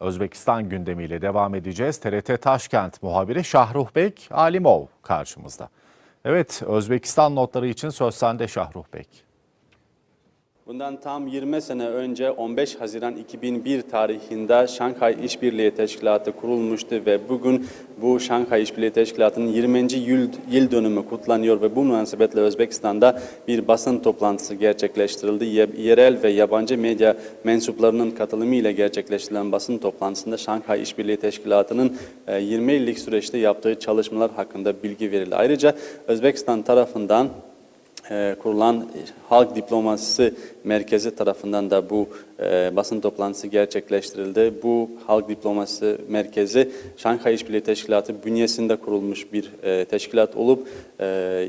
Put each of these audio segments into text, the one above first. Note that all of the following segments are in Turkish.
Özbekistan gündemiyle devam edeceğiz. TRT Taşkent muhabiri Şahruh Bek Alimov karşımızda. Evet, Özbekistan notları için söz sende Şahruh Bek. Bundan tam 20 sene önce 15 Haziran 2001 tarihinde Şanghay İşbirliği Teşkilatı kurulmuştu ve bugün bu Şanghay İşbirliği Teşkilatı'nın 20. yıl, dönümü kutlanıyor ve bu münasebetle Özbekistan'da bir basın toplantısı gerçekleştirildi. Ye- Yerel ve yabancı medya mensuplarının katılımıyla gerçekleştirilen basın toplantısında Şanghay İşbirliği Teşkilatı'nın e, 20 yıllık süreçte yaptığı çalışmalar hakkında bilgi verildi. Ayrıca Özbekistan tarafından e, kurulan Halk Diplomasisi Merkezi tarafından da bu e, basın toplantısı gerçekleştirildi. Bu Halk Diplomasisi Merkezi Şanghay İşbirliği Teşkilatı bünyesinde kurulmuş bir e, teşkilat olup e,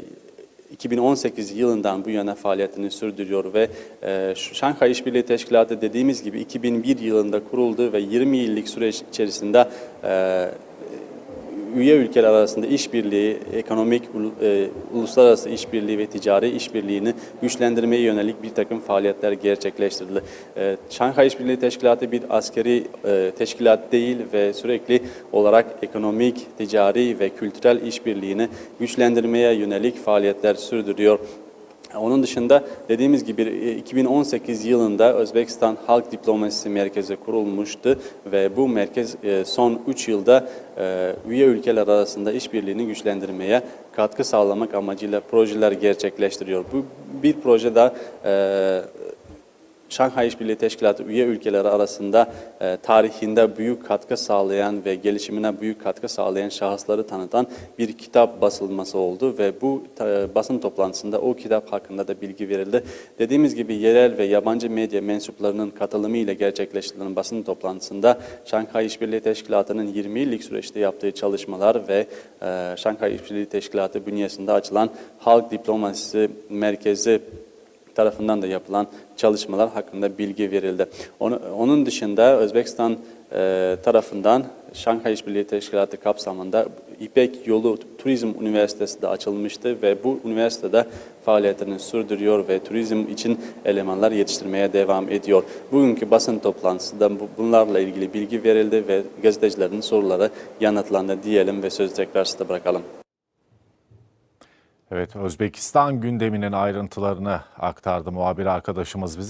2018 yılından bu yana faaliyetini sürdürüyor ve e, Şanghay İşbirliği Teşkilatı dediğimiz gibi 2001 yılında kuruldu ve 20 yıllık süreç içerisinde e, üye ülkeler arasında işbirliği, ekonomik, e, uluslararası işbirliği ve ticari işbirliğini güçlendirmeye yönelik bir takım faaliyetler gerçekleştirildi. E, Şanghay İşbirliği Teşkilatı bir askeri e, teşkilat değil ve sürekli olarak ekonomik, ticari ve kültürel işbirliğini güçlendirmeye yönelik faaliyetler sürdürüyor. Onun dışında dediğimiz gibi e, 2018 yılında Özbekistan Halk Diplomasisi Merkezi kurulmuştu ve bu merkez e, son 3 yılda e, üye ülkeler arasında işbirliğini güçlendirmeye katkı sağlamak amacıyla projeler gerçekleştiriyor. Bu bir proje e, Şanghay İşbirliği Teşkilatı üye ülkeleri arasında e, tarihinde büyük katkı sağlayan ve gelişimine büyük katkı sağlayan şahısları tanıtan bir kitap basılması oldu ve bu e, basın toplantısında o kitap hakkında da bilgi verildi. Dediğimiz gibi yerel ve yabancı medya mensuplarının katılımıyla gerçekleştirilen basın toplantısında Şanghay İşbirliği Teşkilatı'nın 20 yıllık süreçte yaptığı çalışmalar ve e, Şanghay İşbirliği Teşkilatı bünyesinde açılan Halk Diplomasisi Merkezi tarafından da yapılan çalışmalar hakkında bilgi verildi. Onu- Onun dışında Özbekistan e, tarafından Şanghay İşbirliği Teşkilatı kapsamında İpek Yolu Turizm Üniversitesi de açılmıştı ve bu üniversitede faaliyetini sürdürüyor ve turizm için elemanlar yetiştirmeye devam ediyor. Bugünkü basın toplantısında bu- bunlarla ilgili bilgi verildi ve gazetecilerin soruları yanıtlandı diyelim ve sözü tekrar size bırakalım. Evet, Özbekistan gündeminin ayrıntılarını aktardı muhabir arkadaşımız bize.